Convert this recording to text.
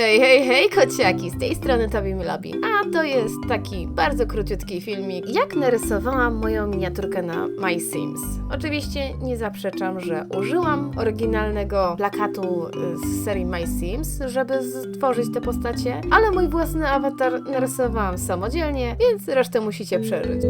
Hej, hej, hej, kociaki, z tej strony Tobi Milabi. A to jest taki bardzo króciutki filmik, jak narysowałam moją miniaturkę na My Sims. Oczywiście nie zaprzeczam, że użyłam oryginalnego plakatu y, z serii My Sims, żeby stworzyć te postacie, ale mój własny awatar narysowałam samodzielnie, więc resztę musicie przeżyć.